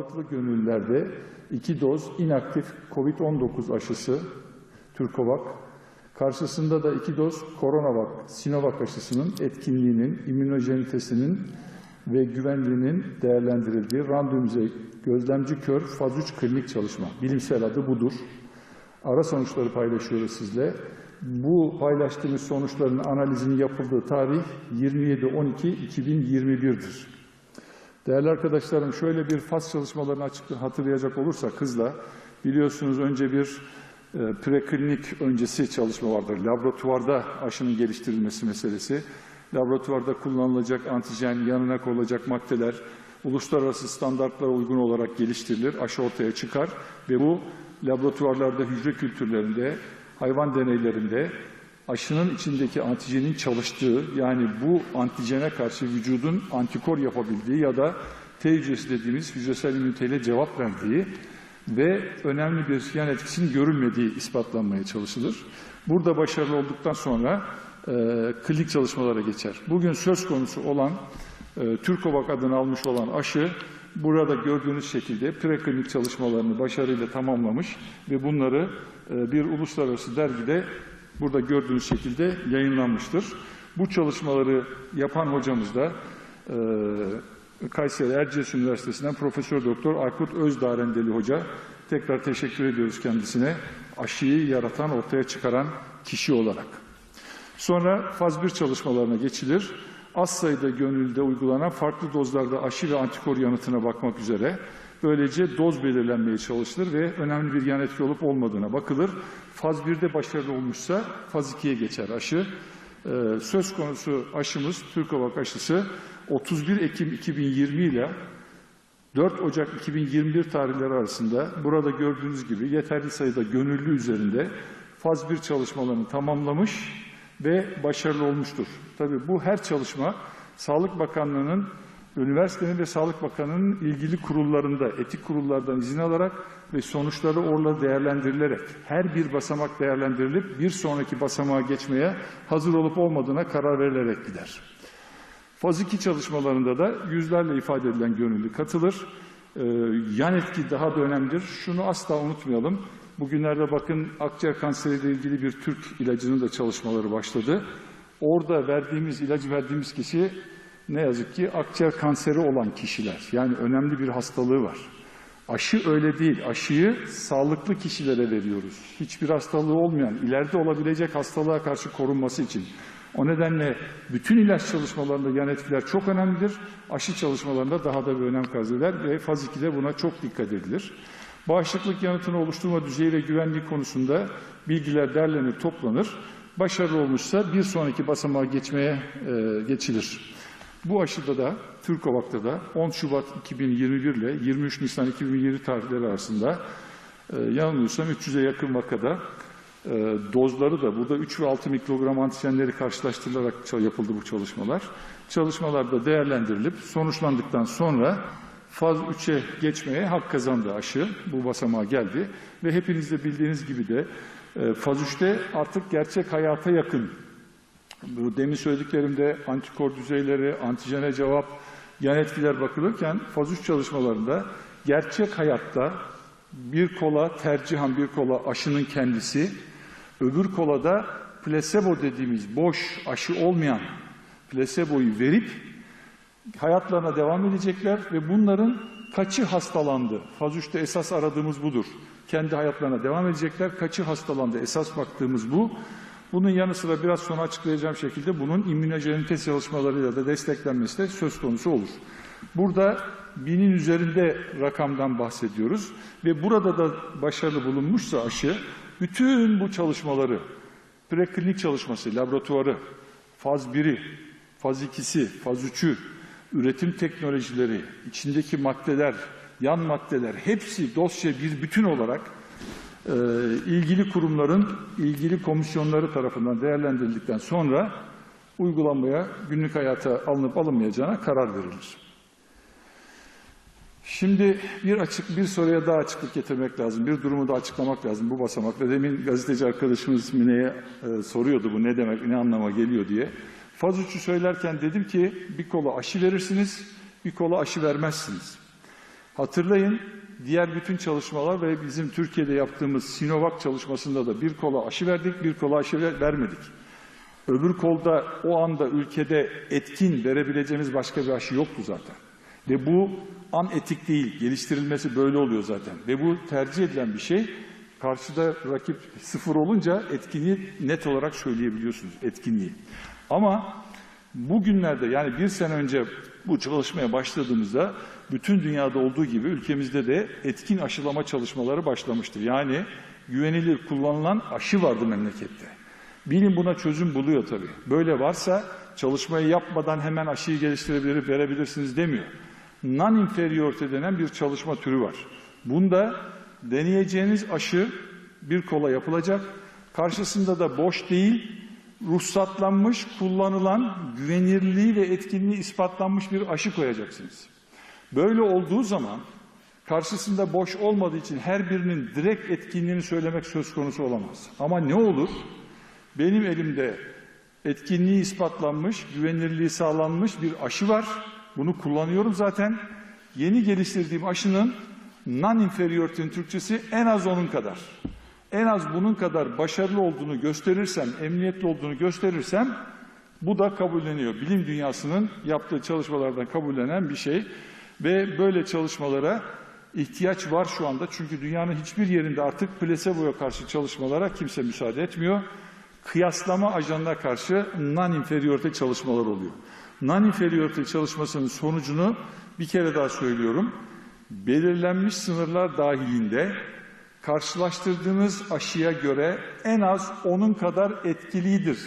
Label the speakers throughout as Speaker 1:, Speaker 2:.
Speaker 1: sağlıklı gönüllülerde iki doz inaktif COVID-19 aşısı Türkovak, karşısında da iki doz Coronavac, Sinovac aşısının etkinliğinin, immünojenitesinin ve güvenliğinin değerlendirildiği randomize gözlemci kör faz 3 klinik çalışma. Bilimsel adı budur. Ara sonuçları paylaşıyoruz sizle. Bu paylaştığımız sonuçların analizinin yapıldığı tarih 27.12.2021'dir. Değerli arkadaşlarım şöyle bir faz çalışmalarını açık hatırlayacak olursak hızla biliyorsunuz önce bir e, preklinik öncesi çalışma vardır. Laboratuvarda aşının geliştirilmesi meselesi. Laboratuvarda kullanılacak antijen, yanına konulacak maddeler uluslararası standartlara uygun olarak geliştirilir, aşı ortaya çıkar ve bu laboratuvarlarda hücre kültürlerinde, hayvan deneylerinde aşının içindeki antijenin çalıştığı yani bu antijene karşı vücudun antikor yapabildiği ya da T hücresi dediğimiz hücresel üniteyle cevap verdiği ve önemli bir yan etkisinin görülmediği ispatlanmaya çalışılır. Burada başarılı olduktan sonra e, klinik çalışmalara geçer. Bugün söz konusu olan e, Türkovak adını almış olan aşı burada gördüğünüz şekilde preklinik çalışmalarını başarıyla tamamlamış ve bunları e, bir uluslararası dergide burada gördüğünüz şekilde yayınlanmıştır. Bu çalışmaları yapan hocamız da e, Kayseri Erciyes Üniversitesi'nden Profesör Doktor Aykut Özdarendeli Hoca. Tekrar teşekkür ediyoruz kendisine. Aşıyı yaratan, ortaya çıkaran kişi olarak. Sonra faz 1 çalışmalarına geçilir. Az sayıda gönüllüde uygulanan farklı dozlarda aşı ve antikor yanıtına bakmak üzere böylece doz belirlenmeye çalışılır ve önemli bir yan etki olup olmadığına bakılır. Faz 1'de başarılı olmuşsa faz 2'ye geçer aşı. Ee, söz konusu aşımız Türkovak aşısı 31 Ekim 2020 ile 4 Ocak 2021 tarihleri arasında burada gördüğünüz gibi yeterli sayıda gönüllü üzerinde faz 1 çalışmalarını tamamlamış ve başarılı olmuştur. Tabii bu her çalışma Sağlık Bakanlığı'nın üniversitenin ve Sağlık Bakanı'nın ilgili kurullarında, etik kurullardan izin alarak ve sonuçları orada değerlendirilerek, her bir basamak değerlendirilip bir sonraki basamağa geçmeye hazır olup olmadığına karar verilerek gider. Faz 2 çalışmalarında da yüzlerle ifade edilen gönüllü katılır. Ee, yan etki daha da önemlidir. Şunu asla unutmayalım. Bugünlerde bakın akciğer kanseriyle ilgili bir Türk ilacının da çalışmaları başladı. Orada verdiğimiz, ilacı verdiğimiz kişi ne yazık ki akciğer kanseri olan kişiler. Yani önemli bir hastalığı var. Aşı öyle değil. Aşıyı sağlıklı kişilere veriyoruz. Hiçbir hastalığı olmayan, ileride olabilecek hastalığa karşı korunması için. O nedenle bütün ilaç çalışmalarında yan etkiler çok önemlidir. Aşı çalışmalarında daha da bir önem kaz ve faz 2'de buna çok dikkat edilir. Bağışıklık yanıtını oluşturma düzeyi ve güvenliği konusunda bilgiler derlenir, toplanır. Başarılı olmuşsa bir sonraki basamağa geçmeye e, geçilir. Bu aşıda da Türkovak'ta da 10 Şubat 2021 ile 23 Nisan 2020 tarihleri arasında e, yanılmıyorsam 300'e yakın vakada e, dozları da burada 3 ve 6 mikrogram antijenleri karşılaştırılarak yapıldı bu çalışmalar. Çalışmalarda değerlendirilip sonuçlandıktan sonra faz 3'e geçmeye hak kazandı aşı. Bu basamağa geldi ve hepiniz de bildiğiniz gibi de e, faz 3'te artık gerçek hayata yakın bu demin söylediklerimde antikor düzeyleri, antijene cevap, yan etkiler bakılırken faz 3 çalışmalarında gerçek hayatta bir kola tercihan bir kola aşının kendisi, öbür kolada plasebo dediğimiz boş aşı olmayan plaseboyu verip hayatlarına devam edecekler ve bunların kaçı hastalandı? Faz 3'te esas aradığımız budur. Kendi hayatlarına devam edecekler. Kaçı hastalandı? Esas baktığımız bu. Bunun yanı sıra biraz sonra açıklayacağım şekilde bunun immünojenite çalışmalarıyla da desteklenmesi de söz konusu olur. Burada binin üzerinde rakamdan bahsediyoruz ve burada da başarılı bulunmuşsa aşı bütün bu çalışmaları preklinik çalışması, laboratuvarı, faz 1'i, faz 2'si, faz 3'ü, üretim teknolojileri, içindeki maddeler, yan maddeler hepsi dosya bir bütün olarak e, ilgili kurumların, ilgili komisyonları tarafından değerlendirildikten sonra uygulanmaya, günlük hayata alınıp alınmayacağına karar verilir. Şimdi bir açık bir soruya daha açıklık getirmek lazım. Bir durumu da açıklamak lazım bu basamakla. Demin gazeteci arkadaşımız Mine'ye e, soruyordu bu ne demek, ne anlama geliyor diye. Faz 3'ü söylerken dedim ki bir kola aşı verirsiniz, bir kola aşı vermezsiniz. Hatırlayın diğer bütün çalışmalar ve bizim Türkiye'de yaptığımız Sinovac çalışmasında da bir kola aşı verdik, bir kola aşı ver- vermedik. Öbür kolda o anda ülkede etkin verebileceğimiz başka bir aşı yoktu zaten. Ve bu an etik değil, geliştirilmesi böyle oluyor zaten. Ve bu tercih edilen bir şey. Karşıda rakip sıfır olunca etkinliği net olarak söyleyebiliyorsunuz, etkinliği. Ama bugünlerde yani bir sene önce bu çalışmaya başladığımızda bütün dünyada olduğu gibi ülkemizde de etkin aşılama çalışmaları başlamıştır. Yani güvenilir kullanılan aşı vardı memlekette. Bilim buna çözüm buluyor tabii. Böyle varsa çalışmayı yapmadan hemen aşıyı geliştirebilir, verebilirsiniz demiyor. Non-inferiority denen bir çalışma türü var. Bunda deneyeceğiniz aşı bir kola yapılacak. Karşısında da boş değil, ruhsatlanmış, kullanılan, güvenirliği ve etkinliği ispatlanmış bir aşı koyacaksınız. Böyle olduğu zaman karşısında boş olmadığı için her birinin direkt etkinliğini söylemek söz konusu olamaz. Ama ne olur? Benim elimde etkinliği ispatlanmış, güvenirliği sağlanmış bir aşı var. Bunu kullanıyorum zaten. Yeni geliştirdiğim aşının non-inferiority'nin Türkçesi en az onun kadar. En az bunun kadar başarılı olduğunu gösterirsem, emniyetli olduğunu gösterirsem bu da kabulleniyor. Bilim dünyasının yaptığı çalışmalardan kabullenen bir şey ve böyle çalışmalara ihtiyaç var şu anda. Çünkü dünyanın hiçbir yerinde artık plaseboya karşı çalışmalara kimse müsaade etmiyor. Kıyaslama ajanına karşı non-inferiority çalışmalar oluyor. Non-inferiority çalışmasının sonucunu bir kere daha söylüyorum. Belirlenmiş sınırlar dahilinde karşılaştırdığınız aşıya göre en az onun kadar etkilidir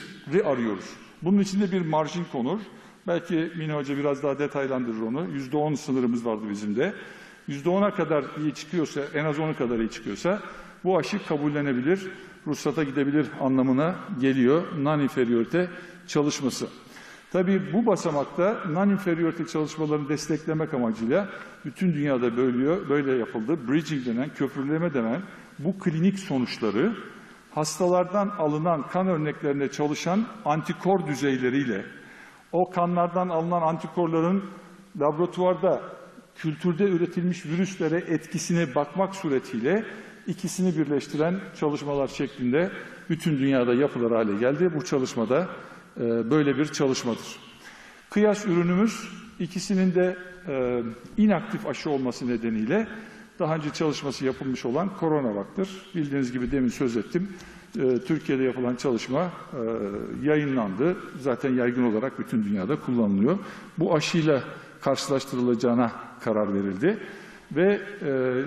Speaker 1: arıyoruz. Bunun içinde bir marjin konur. Belki Mine Hoca biraz daha detaylandırır onu. Yüzde on sınırımız vardı bizim de. Yüzde ona kadar iyi çıkıyorsa, en az onu kadar iyi çıkıyorsa bu aşı kabullenebilir, ruhsata gidebilir anlamına geliyor non-inferiority çalışması. Tabii bu basamakta non-inferiority çalışmalarını desteklemek amacıyla bütün dünyada böyle, böyle yapıldı. Bridging denen, köprüleme denen bu klinik sonuçları hastalardan alınan kan örneklerine çalışan antikor düzeyleriyle o kanlardan alınan antikorların laboratuvarda kültürde üretilmiş virüslere etkisine bakmak suretiyle ikisini birleştiren çalışmalar şeklinde bütün dünyada yapılır hale geldi. Bu çalışmada böyle bir çalışmadır. Kıyas ürünümüz ikisinin de e, inaktif aşı olması nedeniyle daha önce çalışması yapılmış olan koronavaktır. Bildiğiniz gibi demin söz ettim. E, Türkiye'de yapılan çalışma e, yayınlandı. Zaten yaygın olarak bütün dünyada kullanılıyor. Bu aşıyla karşılaştırılacağına karar verildi. Ve e,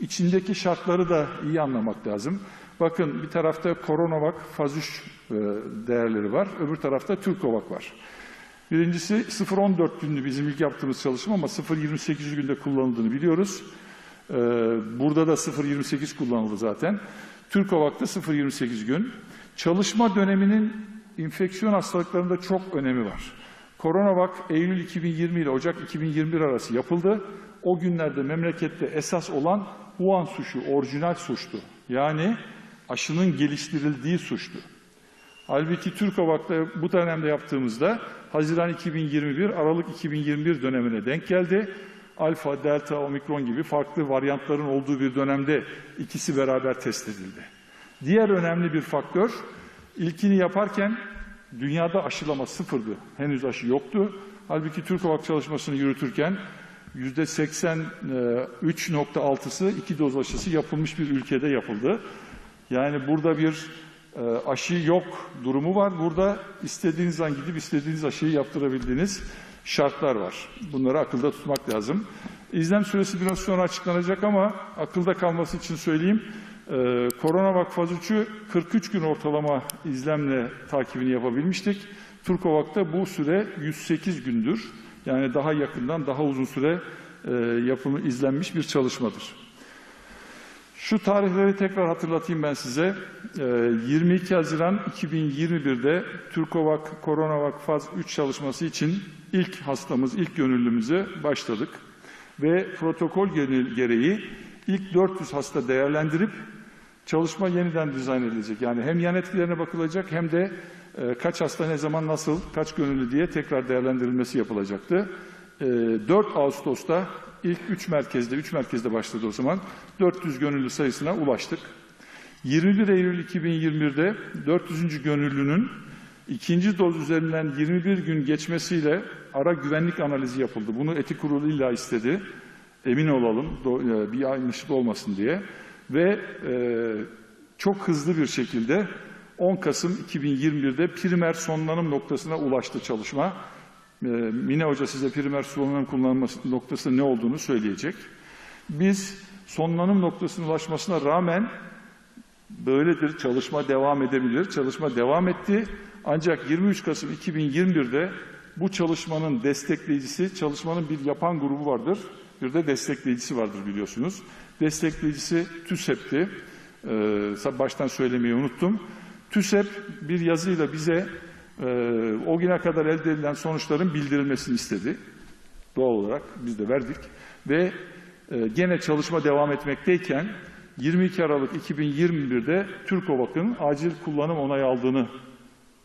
Speaker 1: içindeki şartları da iyi anlamak lazım. Bakın bir tarafta Coronavac faz 3 e, değerleri var. Öbür tarafta Türkovac var. Birincisi 0-14 günlü bizim ilk yaptığımız çalışma ama 0-28 günde kullanıldığını biliyoruz. Ee, Burada da 0-28 kullanıldı zaten. Türkovak'ta 0-28 gün. Çalışma döneminin infeksiyon hastalıklarında çok önemi var. Koronavak Eylül 2020 ile Ocak 2021 arası yapıldı. O günlerde memlekette esas olan Wuhan suçu, orijinal suçtu. Yani aşının geliştirildiği suçtu. Halbuki Türkovak'ta bu dönemde yaptığımızda Haziran 2021, Aralık 2021 dönemine denk geldi. Alfa, delta, omikron gibi farklı varyantların olduğu bir dönemde ikisi beraber test edildi. Diğer önemli bir faktör, ilkini yaparken dünyada aşılama sıfırdı. Henüz aşı yoktu. Halbuki Türkovak çalışmasını yürütürken %83.6'sı iki doz aşısı yapılmış bir ülkede yapıldı. Yani burada bir e, aşı yok durumu var. Burada istediğiniz an gidip istediğiniz aşıyı yaptırabildiğiniz şartlar var. Bunları akılda tutmak lazım. İzlem süresi biraz sonra açıklanacak ama akılda kalması için söyleyeyim. Ee, Koronavac faz 3'ü 43 gün ortalama izlemle takibini yapabilmiştik. Turkovak'ta bu süre 108 gündür. Yani daha yakından, daha uzun süre e, yapımı izlenmiş bir çalışmadır. Şu tarihleri tekrar hatırlatayım ben size. Ee, 22 Haziran 2021'de Türkovac Coronavac faz 3 çalışması için ilk hastamız, ilk gönüllümüze başladık. Ve protokol gere- gereği ilk 400 hasta değerlendirip çalışma yeniden dizayn edilecek. Yani hem yan etkilerine bakılacak hem de e, kaç hasta ne zaman nasıl, kaç gönüllü diye tekrar değerlendirilmesi yapılacaktı. E, 4 Ağustos'ta ilk 3 merkezde, 3 merkezde başladı o zaman. 400 gönüllü sayısına ulaştık. 21 Eylül 2021'de 400. gönüllünün ikinci doz üzerinden 21 gün geçmesiyle ara güvenlik analizi yapıldı. Bunu etik kurulu illa istedi. Emin olalım e, bir yanlışlık olmasın diye. Ve e, çok hızlı bir şekilde 10 Kasım 2021'de primer sonlanım noktasına ulaştı çalışma. E, Mine Hoca size primer sonlanım kullanılması noktası ne olduğunu söyleyecek. Biz sonlanım noktasına ulaşmasına rağmen böyledir, çalışma devam edebilir. Çalışma devam etti. Ancak 23 Kasım 2021'de bu çalışmanın destekleyicisi, çalışmanın bir yapan grubu vardır. Bir de destekleyicisi vardır biliyorsunuz. Destekleyicisi TÜSEP'ti. Ee, baştan söylemeyi unuttum. TÜSEP bir yazıyla bize o güne kadar elde edilen sonuçların bildirilmesini istedi. Doğal olarak biz de verdik. Ve e, gene çalışma devam etmekteyken 22 Aralık 2021'de Türkovak'ın acil kullanım onayı aldığını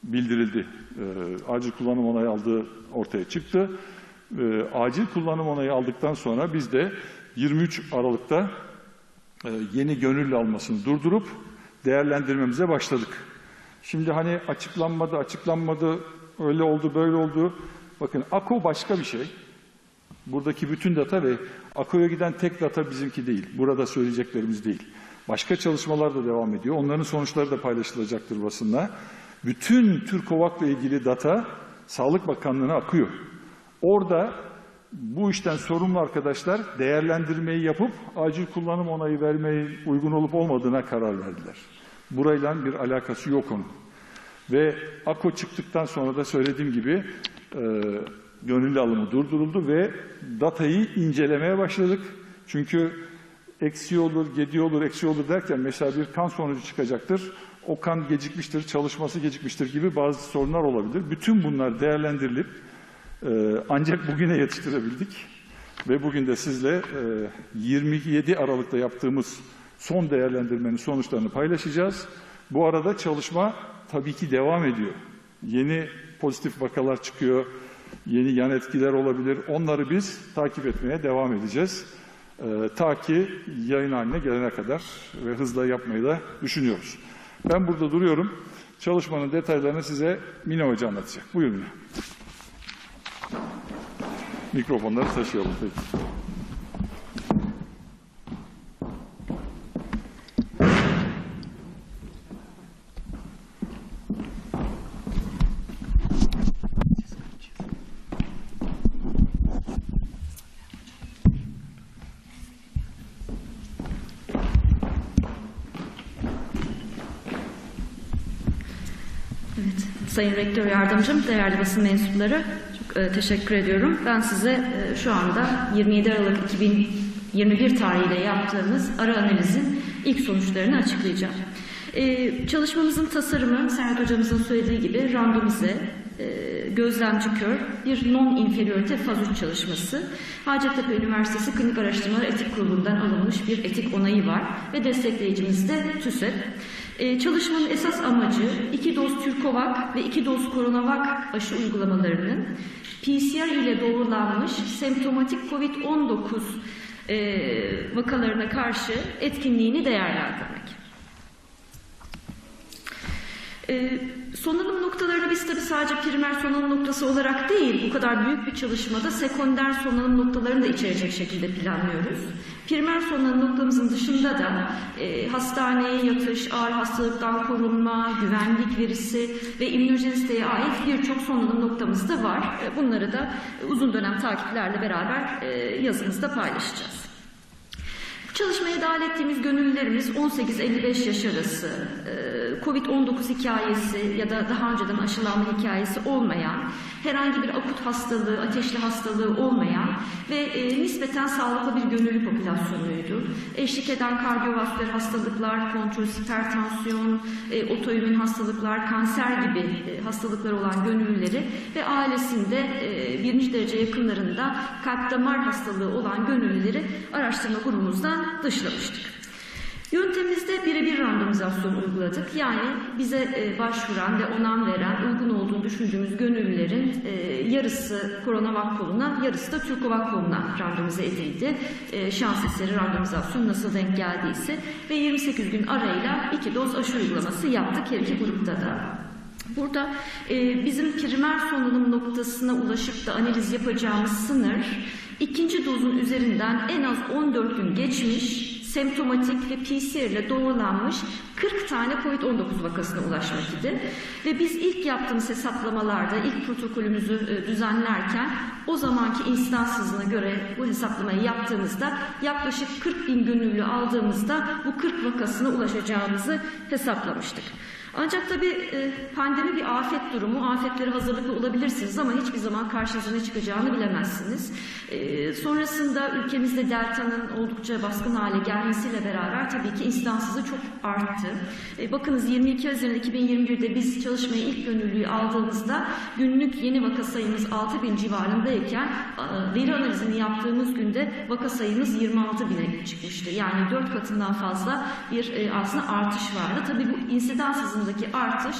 Speaker 1: bildirildi. E, acil kullanım onayı aldığı ortaya çıktı. E, acil kullanım onayı aldıktan sonra biz de 23 Aralık'ta e, yeni gönüllü almasını durdurup değerlendirmemize başladık. Şimdi hani açıklanmadı, açıklanmadı, öyle oldu, böyle oldu. Bakın AKO başka bir şey. Buradaki bütün data ve AKO'ya giden tek data bizimki değil. Burada söyleyeceklerimiz değil. Başka çalışmalar da devam ediyor. Onların sonuçları da paylaşılacaktır basınla. Bütün Türkovak'la ilgili data Sağlık Bakanlığı'na akıyor. Orada bu işten sorumlu arkadaşlar değerlendirmeyi yapıp acil kullanım onayı vermeyi uygun olup olmadığına karar verdiler. Burayla bir alakası yok onun. Ve AKO çıktıktan sonra da söylediğim gibi e, gönüllü alımı durduruldu ve datayı incelemeye başladık. Çünkü eksi olur, gediği olur, eksi olur derken mesela bir kan sonucu çıkacaktır. O kan gecikmiştir, çalışması gecikmiştir gibi bazı sorunlar olabilir. Bütün bunlar değerlendirilip e, ancak bugüne yetiştirebildik. Ve bugün de sizle e, 27 Aralık'ta yaptığımız son değerlendirmenin sonuçlarını paylaşacağız. Bu arada çalışma tabii ki devam ediyor. Yeni pozitif vakalar çıkıyor, yeni yan etkiler olabilir. Onları biz takip etmeye devam edeceğiz. Ee, ta ki yayın haline gelene kadar ve hızla yapmayı da düşünüyoruz. Ben burada duruyorum. Çalışmanın detaylarını size Mine Hoca anlatacak. Buyurun. Mikrofonları taşıyalım. Peki.
Speaker 2: Evet, Sayın Rektör Yardımcım, değerli basın mensupları çok e, teşekkür ediyorum. Ben size e, şu anda 27 Aralık 2021 tarihiyle yaptığımız ara analizin ilk sonuçlarını açıklayacağım. E, çalışmamızın tasarımı Serhat Hocamızın söylediği gibi randomize, e, gözlemci kör bir non-inferiorite faz 3 çalışması. Hacettepe Üniversitesi Klinik Araştırmalar Etik Kurulu'ndan alınmış bir etik onayı var ve destekleyicimiz de TÜSEP. Ee, çalışmanın esas amacı iki doz Türkovak ve iki doz Coronavac aşı uygulamalarının PCR ile doğrulanmış semptomatik COVID-19 e, vakalarına karşı etkinliğini değerlendirmek. Ee, noktalarını biz tabii sadece primer sonlanım noktası olarak değil, bu kadar büyük bir çalışmada sekonder sonlanım noktalarını da içerecek şekilde planlıyoruz. Primer sonlanım noktamızın dışında da e, hastaneye yatış, ağır hastalıktan korunma, güvenlik verisi ve immünojenisteye ait birçok sonlanım noktamız da var. E, bunları da uzun dönem takiplerle beraber e, yazımızda paylaşacağız. Çalışmaya dahil ettiğimiz gönüllülerimiz 18-55 yaş arası, e, Covid-19 hikayesi ya da daha önceden aşılanma hikayesi olmayan, herhangi bir akut hastalığı, ateşli hastalığı olmayan ve e, nispeten sağlıklı bir gönüllü popülasyonuydu. Eşlik eden kardiyovasküler hastalıklar, kontrolsüz hipertansiyon, e, otoimmün hastalıklar, kanser gibi e, hastalıklar olan gönüllüleri ve ailesinde e, birinci derece yakınlarında kalp damar hastalığı olan gönüllüleri araştırma grubumuzdan dışlamıştık. Yöntemimizde birebir randomizasyon uyguladık. Yani bize e, başvuran ve onam veren, uygun olduğunu düşündüğümüz gönüllülerin e, yarısı Koronavak koluna, yarısı da Türkovak koluna randomize edildi. E, şans eseri randomizasyon nasıl denk geldiyse ve 28 gün arayla iki doz aşı uygulaması yaptık her iki grupta da. Burada e, bizim primer solunum noktasına ulaşıp da analiz yapacağımız sınır ikinci dozun üzerinden en az 14 gün geçmiş, semptomatik ve PCR ile doğrulanmış 40 tane COVID-19 vakasına ulaşmak idi. Ve biz ilk yaptığımız hesaplamalarda, ilk protokolümüzü e, düzenlerken o zamanki insidans hızına göre bu hesaplamayı yaptığımızda yaklaşık 40 bin gönüllü aldığımızda bu 40 vakasına ulaşacağımızı hesaplamıştık. Ancak tabii e, pandemi bir afet durumu. Afetlere hazırlıklı olabilirsiniz ama hiçbir zaman karşınıza ne çıkacağını bilemezsiniz. E, sonrasında ülkemizde delta'nın oldukça baskın hale gelmesiyle beraber tabii ki insidans hızı çok arttı. E, bakınız 22 Haziran 2021'de biz çalışmaya ilk gönüllüyü aldığımızda günlük yeni vaka sayımız 6 bin civarındayken veri analizini yaptığımız günde vaka sayımız 26 bine çıkmıştı. Yani 4 katından fazla bir aslında artış vardı. Tabii bu insidans hızındaki artış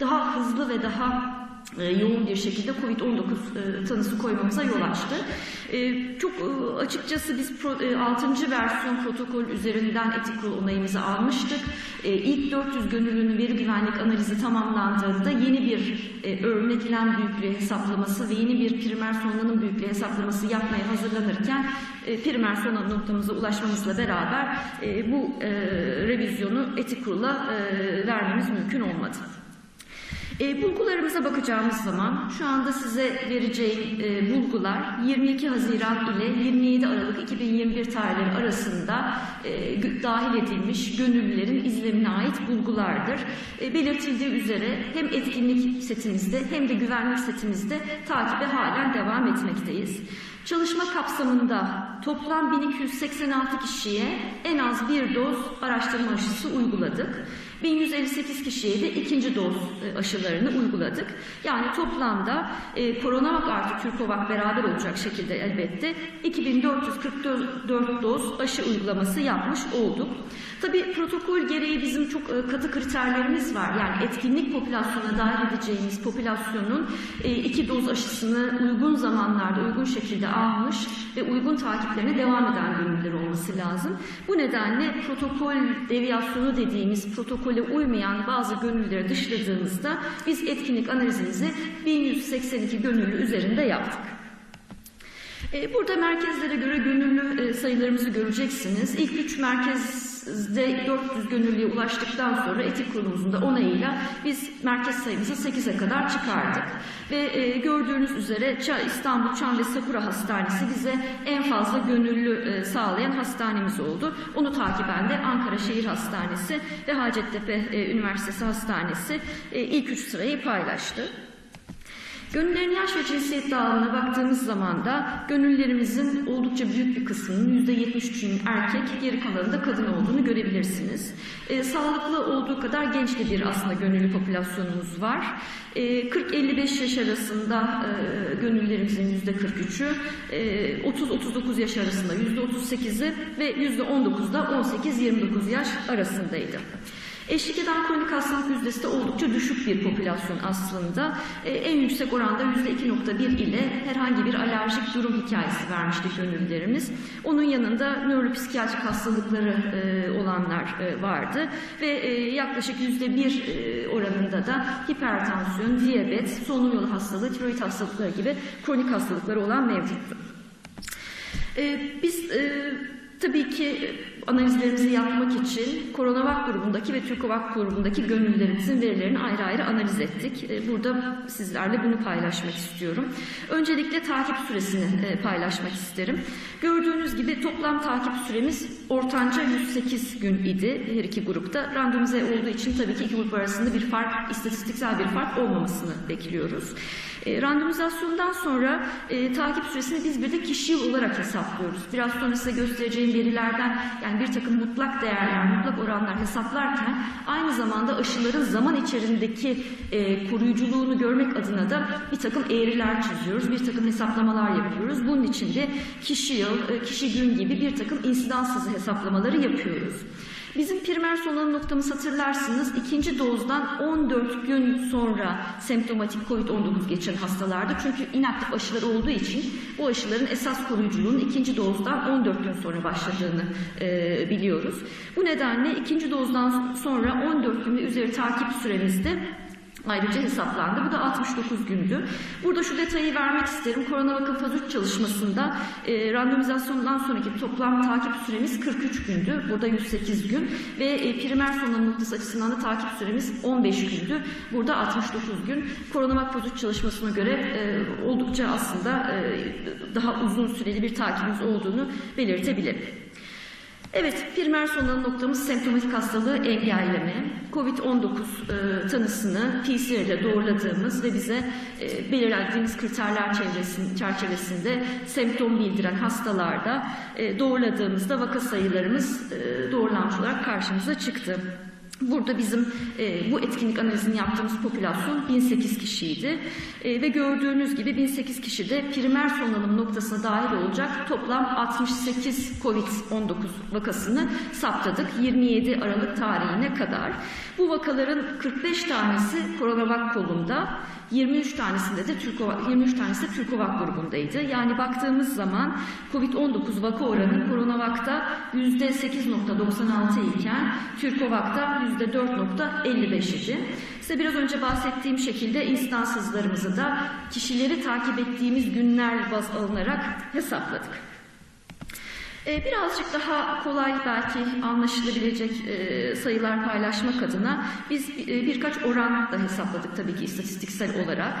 Speaker 2: daha hızlı ve daha yoğun bir şekilde Covid-19 e, tanısı koymamıza yol açtı. E, çok e, açıkçası biz pro, e, 6. versiyon protokol üzerinden etik kurul onayımızı almıştık. E, ilk 400 gönüllünün veri güvenlik analizi tamamlandığında yeni bir e, örneklem büyüklüğü hesaplaması ve yeni bir primer sonlanım büyüklüğü hesaplaması yapmaya hazırlanırken e, primer sonlanım noktamıza ulaşmamızla beraber e, bu e, revizyonu etik kurula e, vermemiz mümkün olmadı. E, bulgularımıza bakacağımız zaman şu anda size vereceğim e, bulgular 22 Haziran ile 27 Aralık 2021 tarihleri arasında e, dahil edilmiş gönüllülerin izlemine ait bulgulardır. E, belirtildiği üzere hem etkinlik setimizde hem de güvenlik setimizde takibe halen devam etmekteyiz. Çalışma kapsamında toplam 1286 kişiye en az bir doz araştırma aşısı uyguladık. 1158 kişiye de ikinci doz e, aşılarını uyguladık. Yani toplamda e, Coronavac artı Türkovak beraber olacak şekilde elbette 2444 doz aşı uygulaması yapmış olduk. Tabii protokol gereği bizim çok e, katı kriterlerimiz var. Yani etkinlik popülasyona dahil edeceğimiz popülasyonun e, iki doz aşısını uygun zamanlarda uygun şekilde almış ve uygun takiplerine devam eden gönüllüler olması lazım. Bu nedenle protokol deviyasyonu dediğimiz protokole uymayan bazı gönüllüleri dışladığımızda biz etkinlik analizimizi 1182 gönüllü üzerinde yaptık. E, Burada merkezlere göre gönüllü e, sayılarımızı göreceksiniz. İlk üç merkezde 400 gönüllüye ulaştıktan sonra etik kurulumuzun da onayıyla biz merkez sayımızı 8'e kadar çıkardık. Ve e, gördüğünüz üzere İstanbul Çam ve Sakura Hastanesi bize en fazla gönüllü e, sağlayan hastanemiz oldu. Onu takiben de Ankara Şehir Hastanesi ve Hacettepe e, Üniversitesi Hastanesi e, ilk üç sırayı paylaştı. Gönüllerin yaş ve cinsiyet dağılımına baktığımız zaman da gönüllerimizin oldukça büyük bir kısmının %73'ünün erkek, geri kalanında kadın olduğunu görebilirsiniz. Ee, sağlıklı olduğu kadar genç de bir aslında gönüllü popülasyonumuz var. Ee, 40-55 yaş arasında e, gönüllerimizin %43'ü, e, 30-39 yaş arasında %38'i ve %19'da 18-29 yaş arasındaydı. Eşlik eden kronik hastalık yüzdesi de oldukça düşük bir popülasyon aslında. Ee, en yüksek oranda %2.1 ile herhangi bir alerjik durum hikayesi vermişti gönüllülerimiz. Onun yanında nöropsikiyatrik hastalıkları e, olanlar e, vardı ve e, yaklaşık %1 e, oranında da hipertansiyon, diyabet, solunum yolu hastalığı, tiroid hastalıkları gibi kronik hastalıkları olan mevcuttu. Ee, biz e, tabii ki analizlerimizi yapmak için Coronavac grubundaki ve Türkovak grubundaki gönüllülerimizin verilerini ayrı ayrı analiz ettik. E, burada sizlerle bunu paylaşmak istiyorum. Öncelikle takip süresini e, paylaşmak isterim. Gördüğünüz gibi toplam takip süremiz ortanca 108 gün idi her iki grupta. Randomize olduğu için tabii ki iki grup arasında bir fark, istatistiksel bir fark olmamasını bekliyoruz. E, randomizasyondan sonra takip süresini biz bir de kişi olarak hesaplıyoruz. Biraz sonra size göstereceğim verilerden yani bir takım mutlak değerler, mutlak oranlar hesaplarken aynı zamanda aşıların zaman içerisindeki e, koruyuculuğunu görmek adına da bir takım eğriler çiziyoruz, bir takım hesaplamalar yapıyoruz. Bunun için de kişi yıl, e, kişi gün gibi bir takım insidans hesaplamaları yapıyoruz. Bizim primer solunum noktamız hatırlarsınız ikinci dozdan 14 gün sonra semptomatik COVID-19 geçiren hastalarda çünkü inaktif aşılar olduğu için bu aşıların esas koruyuculuğun ikinci dozdan 14 gün sonra başladığını e, biliyoruz. Bu nedenle ikinci dozdan sonra 14 gün üzeri takip süremizde ayrıca hesaplandı. Bu da 69 gündü. Burada şu detayı vermek isterim. Koronavakın faz 3 çalışmasında e, randomizasyondan sonraki toplam takip süremiz 43 gündü. Burada 108 gün ve e, primer solunum noktası açısından da takip süremiz 15 gündü. Burada 69 gün. Koronavak faz 3 çalışmasına göre e, oldukça aslında e, daha uzun süreli bir takibimiz olduğunu belirtebilirim. Evet, primer solunum noktamız semptomatik hastalığı engelleme, COVID-19 e, tanısını PCR ile doğruladığımız ve bize e, belirlediğimiz kriterler çevresin- çerçevesinde semptom bildiren hastalarda e, doğruladığımızda vaka sayılarımız e, doğrulanmış olarak karşımıza çıktı. Burada bizim e, bu etkinlik analizini yaptığımız popülasyon 1008 kişiydi. E, ve gördüğünüz gibi 1008 kişi de primer solunum noktasına dahil olacak toplam 68 COVID-19 vakasını saptadık 27 Aralık tarihine kadar. Bu vakaların 45 tanesi Coronavac kolunda, 23 tanesinde de Türkovak, 23 tanesi de Türkovak grubundaydı. Yani baktığımız zaman COVID-19 vaka oranı Coronavac'ta %8.96 iken Türkovak'ta %4.55 idi. Size biraz önce bahsettiğim şekilde instans hızlarımızı da kişileri takip ettiğimiz günler baz alınarak hesapladık. Ee, Birazcık daha kolay belki anlaşılabilecek e, sayılar paylaşmak adına biz e, birkaç oran da hesapladık tabii ki istatistiksel olarak.